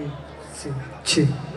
嗯好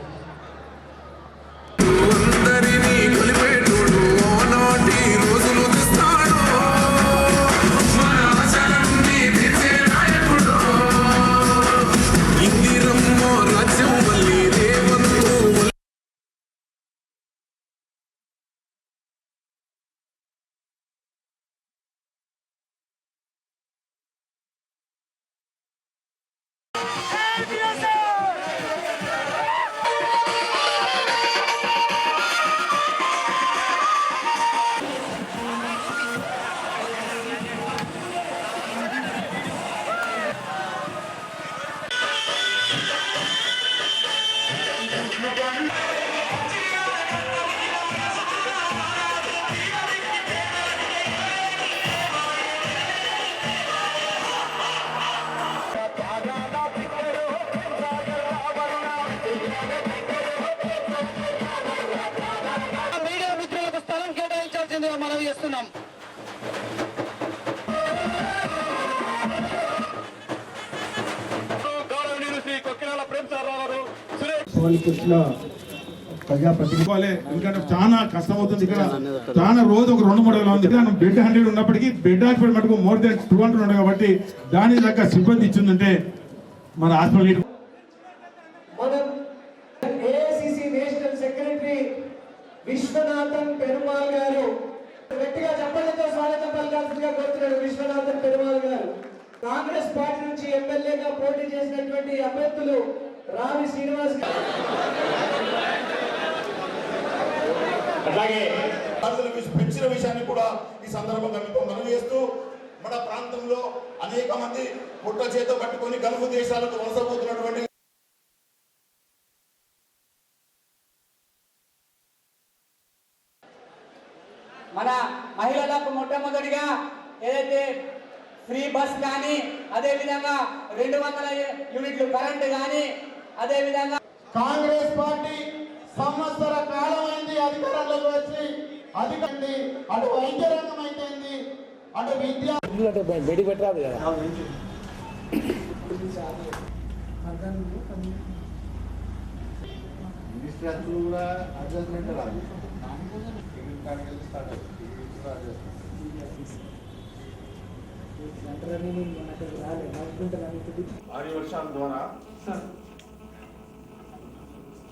చేస్తున్నాం. ఎందుకంటే చాలా కష్టం అవుతుంది ఇక్కడ. చాలా రోజు ఒక రెండు మూడు వేల ఉంది. బెడ్ హండ్రెడ్ ఉన్నప్పటికీ బెడ్ హాస్పిటల్ మటుకు మోర్ దెన్ టూ హండ్రెడ్ ఉన్నాయి కాబట్టి దాని దగ్గర సిబ్బంది ఇచ్చిందంటే మన హాస్పిటల్ మనం AICC national secretary Viswanathan Perumal garu కోరుతున్నాడు విశ్వనాథన్ పెరుమాల్ గారు. కాంగ్రెస్ పార్టీ నుంచి ఎమ్మెల్యేగా పోటీ చేసినటువంటి అభ్యర్థులు రావి శ్రీనివాస్ గారు. విష- పెంచిన విషయాన్ని కూడా ఈ సందర్భంగా మీకు మనం చేస్తూ మన ప్రాంతంలో అనేక మంది పుట్ట చేత పట్టుకొని గల్ఫ్ దేశాలకు వలసపోతున్నటువంటి మన మహిళలకు మొట్టమొదటిగా ఏదైతే ఫ్రీ బస్ కానీ అదే విధంగా రెండు వందల యూనిట్లు కరెంట్ కానీ అదే విధంగా కాంగ్రెస్ పార్టీ సంవత్సర కాలం అయింది అధికారంలోకి వచ్చి అధికండి అటు వైద్య రంగం అయితేంది అటు విద్య ఆర్య వర్షాల ద్వారా